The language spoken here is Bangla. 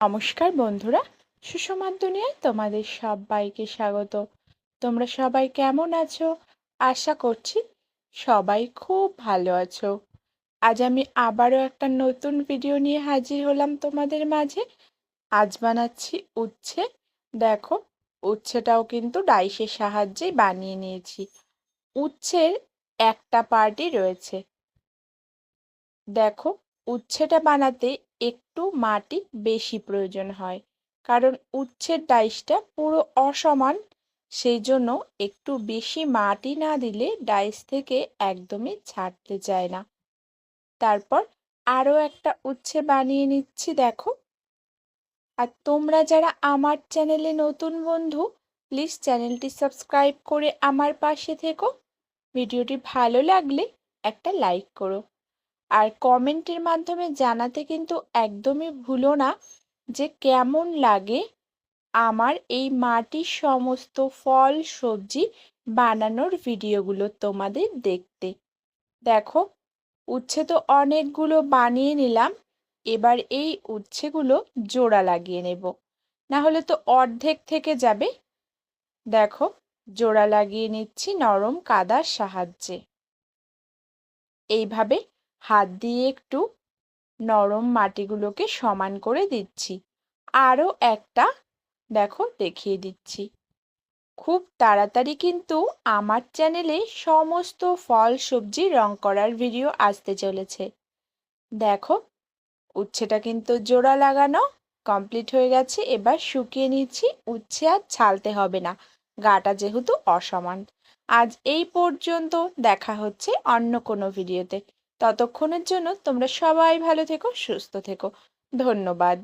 নমস্কার বন্ধুরা সুষমার দুনিয়ায় তোমাদের সবাইকে স্বাগত। তোমরা সবাই কেমন আছো? আশা করছি সবাই খুব ভালো আছো। আজ আমি আবারও একটা নতুন ভিডিও নিয়ে হাজির হলাম তোমাদের মাঝে। আজ বানাচ্ছি উচ্ছে। দেখো, উচ্ছেটাও কিন্তু ডাইসের সাহায্যে বানিয়ে নিয়েছি। উচ্ছের একটা পার্টি রয়েছে। দেখো, উচ্ছেটা বানাতে একটু মাটি বেশি প্রয়োজন হয়। কারণ উচ্ছের ডাইসটা পুরো অসমান সেই জন্য একটু বেশি মাটি না দিলে ডাইস থেকে একদমই ছাড়তে চায় না। তারপর আরও একটা উচ্ছে বানিয়ে নিচ্ছি, দেখো। আর তোমরা যারা আমার চ্যানেলে নতুন বন্ধু, প্লিজ চ্যানেলটি সাবস্ক্রাইব করে আমার পাশে থেকো। ভিডিওটি ভালো লাগলে একটা লাইক করো। আর কমেন্টের মাধ্যমে জানাতে কিন্তু একদমই ভুলো না যে কেমন লাগে আমার এই মাটির সমস্ত ফল, সবজি বানানোর ভিডিওগুলো তোমাদের দেখতে। দেখো, উচ্ছে তো অনেকগুলো বানিয়ে নিলাম, এবার এই উচ্ছেগুলো জোড়া লাগিয়ে নেব। না হলে তো অর্ধেক থেকে যাবে। দেখো, জোড়া লাগিয়ে নিচ্ছি নরম কাদার সাহায্যে। এইভাবে হাত দিয়ে একটু নরম মাটিগুলোকে সমান করে দিচ্ছি। আরও একটা, দেখো, দেখিয়ে দিচ্ছি। খুব তাড়াতাড়ি কিন্তু আমার চ্যানেলে সমস্ত ফল, সবজি রং করার ভিডিও আসতে চলেছে। দেখো, উচ্ছেটা কিন্তু জোড়া লাগানো, কমপ্লিট হয়ে গেছে। এবার শুকিয়ে নিচ্ছি, উচ্ছে আর ছালতে হবে না। গাটা যেহেতু অসমান। আজ এই পর্যন্ত দেখা হচ্ছে অন্য কোনো ভিডিওতে। ততক্ষণের জন্য তোমরা সবাই ভালো থেকো সুস্থ থেকো। ধন্যবাদ।